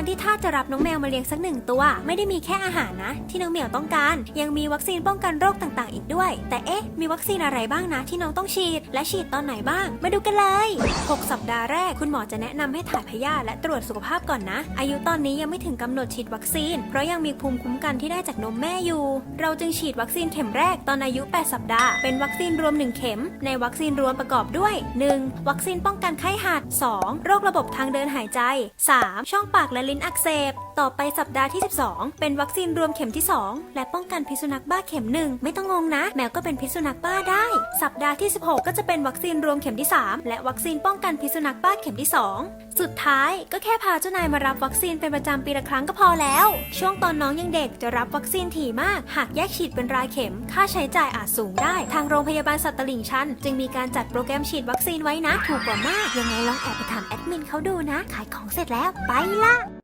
การที่ท่าสจะรับน้องแมวมาเลี้ยงสักหนึ่งตัว ไม่ได้มีแค่อาหารนะ ที่น้องเหมียวต้องการ ยังมีวัคซีนป้องกันโรคต่างๆ อีกด้วย แต่เอ๊ะ มีวัคซีนอะไรบ้างนะ ที่น้องต้องฉีด และฉีดตอนไหนบ้าง มาดูกันเลย 6 สัปดาห์แรกคุณหมอจะแนะนำให้ถ่ายพยาธิและตรวจสุขภาพก่อนนะ อายุตอนนี้ยังไม่ถึงกำหนดฉีดวัคซีน เพราะยังมีภูมิคุ้มกันที่ได้จากนมแม่อยู่ เราจึงฉีดวัคซีนเข็มแรกตอนอายุ 8 สัปดาห์ เป็นวัคซีนรวม 1 เข็ม ในวัคซีนรวมประกอบด้วย 1. วัคซีนป้องกันไข้หัด 2. โรคระบบทางเดินหายใจ 3. ช่องปากและลิ้นอักเสบ ต่อไปสัปดาห์ที่ 12 เป็นวัคซีนรวมเข็มที่ 2 และป้องกันพิษสุนัขบ้าเข็มหนึ่งไม่ต้องงงนะ แมวก็เป็นพิษสุนัขบ้าได้ สัปดาห์ที่ 16 ก็จะเป็นวัคซีนรวมเข็มที่ 3 และวัคซีนป้องกันพิษสุนัขบ้าเข็มที่ 2 สุดท้ายก็แค่พาเจ้านายมารับวัคซีนเป็นประจำปีละครั้งก็พอแล้ว ช่วงตอนน้องยังเด็กจะรับวัคซีนถี่มาก หากแยกฉีดเป็นรายเข็ม ค่าใช้จ่ายอาจสูงได้ ทางโรงพยาบาลสัตว์ตลิ่งชันจึงมีการจัดโปรแกรมฉีดวัคซีนไว้นะ ถูกกว่ามาก ยังไงลองแอบไปถามแอดมินเขาดูนะ ขายของเสร็จแล้วไปละ